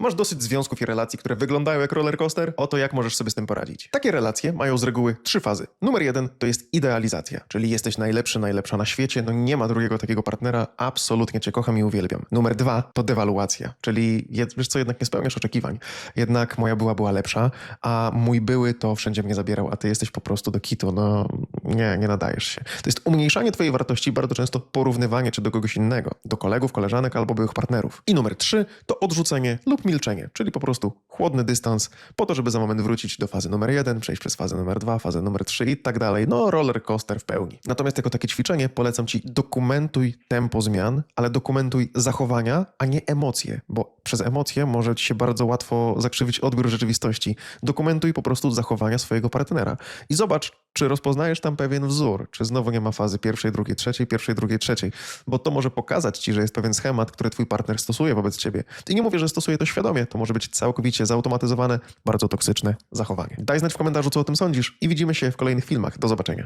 Masz dosyć związków i relacji, które wyglądają jak roller coaster? Oto jak możesz sobie z tym poradzić. Takie relacje mają z reguły trzy fazy. Numer jeden to jest idealizacja, czyli jesteś najlepszy, najlepsza na świecie, no nie ma drugiego takiego partnera, absolutnie cię kocham i uwielbiam. Numer dwa to dewaluacja, czyli jed- wiesz co, jednak nie spełniasz oczekiwań. Jednak moja była była lepsza, a mój były to wszędzie mnie zabierał, a ty jesteś po prostu do kitu, no nie, nie nadajesz się. To jest umniejszanie twojej wartości, bardzo często porównywanie cię do kogoś innego, do kolegów, koleżanek albo byłych partnerów. I numer trzy to odrzucenie lub milczenie, czyli po prostu chłodny dystans po to, żeby za moment wrócić do fazy numer jeden, przejść przez fazę numer dwa, fazę numer trzy i tak dalej. No roller coaster w pełni. Natomiast jako takie ćwiczenie polecam ci dokumentuj tempo zmian, ale dokumentuj zachowania, a nie emocje, bo przez emocje może ci się bardzo łatwo zakrzywić odbiór rzeczywistości. Dokumentuj po prostu zachowania swojego partnera i zobacz, czy rozpoznajesz tam pewien wzór, czy znowu nie ma fazy pierwszej, drugiej, trzeciej, pierwszej, drugiej, trzeciej, bo to może pokazać ci, że jest pewien schemat, który twój partner stosuje wobec ciebie. I nie mówię, że stosuje to świadomie, to może być całkowicie zautomatyzowane, bardzo toksyczne zachowanie. Daj znać w komentarzu, co o tym sądzisz i widzimy się w kolejnych filmach. Do zobaczenia.